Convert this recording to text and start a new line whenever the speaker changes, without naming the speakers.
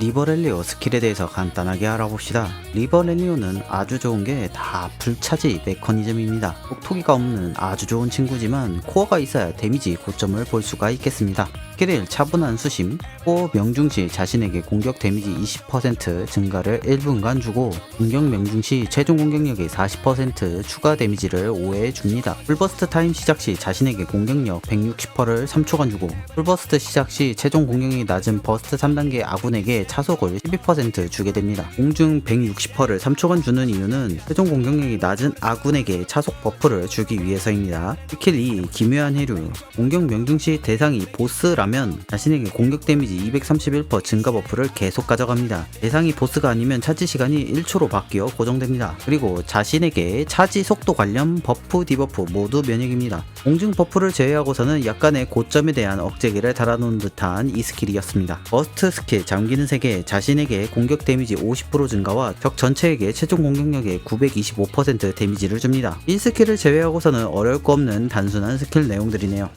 리버렐리오 스킬에 대해서 간단하게 알아봅시다. 리버렐리오는 아주 좋은 게 다 불차지 메커니즘입니다. 혹토기가 없는 아주 좋은 친구지만 코어가 있어야 데미지 고점을 볼 수가 있겠습니다. 스킬을 차분한 수심, 코어 명중 시 자신에게 공격 데미지 20% 증가를 1분간 주고 공격 명중 시 최종 공격력의 40% 추가 데미지를 5회 줍니다. 풀버스트 타임 시작 시 자신에게 공격력 160%를 3초간 주고 풀버스트 시작 시 최종 공격력이 낮은 버스트 3단계 아군에게 차속을 12% 주게 됩니다. 공중 160%를 3초간 주는 이유는 최종 공격력이 낮은 아군에게 차속 버프를 주기 위해서입니다. 스킬 2 기묘한 해류 공격 명중 시 대상이 보스라면 자신에게 공격 데미지 231% 증가 버프를 계속 가져갑니다. 대상이 보스가 아니면 차지 시간이 1초로 바뀌어 고정됩니다. 그리고 자신에게 차지 속도 관련 버프, 디버프 모두 면역입니다. 공중 버프를 제외하고서는 약간의 고점에 대한 억제기를 달아놓은 듯한 이 스킬이었습니다. 버스트 스킬 잠기는 세계 자신에게 공격 데미지 50% 증가와 적 전체에게 최종 공격력의 925% 데미지를 줍니다. 이 스킬을 제외하고서는 어려울 거 없는 단순한 스킬 내용들이네요.